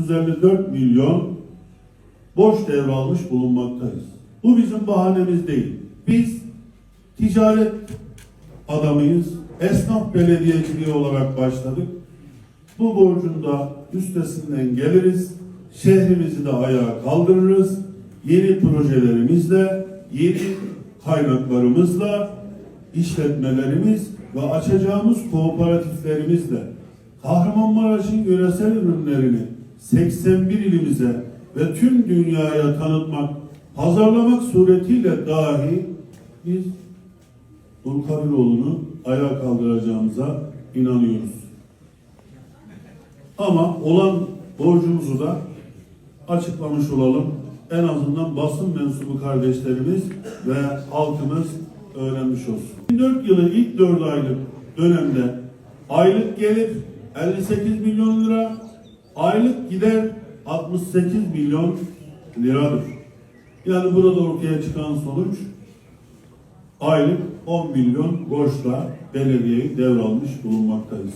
354 milyon borç devralmış bulunmaktayız. Bu bizim bahanemiz değil. Biz ticaret adamıyız. Esnaf belediyeciliği olarak başladık. Bu borcun da üstesinden geliriz. Şehrimizi de ayağa kaldırırız. Yeni projelerimizle, yeni kaynaklarımızla, işletmelerimiz ve açacağımız kooperatiflerimizle Kahramanmaraş'ın yöresel ürünlerini 81 ilimize ve tüm dünyaya tanıtmak, pazarlamak suretiyle dahi biz Dulkabiroğlu'nu ayağa kaldıracağımıza inanıyoruz. Ama olan borcumuzu da açıklamış olalım. En azından basın mensubu kardeşlerimiz ve halkımız öğrenmiş olsun. 2004 yılı ilk 4 aylık dönemde aylık gelir 58 milyon lira, aylık gider 68 milyon liradır. Yani burada ortaya çıkan sonuç aylık 10 milyon borçla belediyeyi devralmış bulunmaktayız.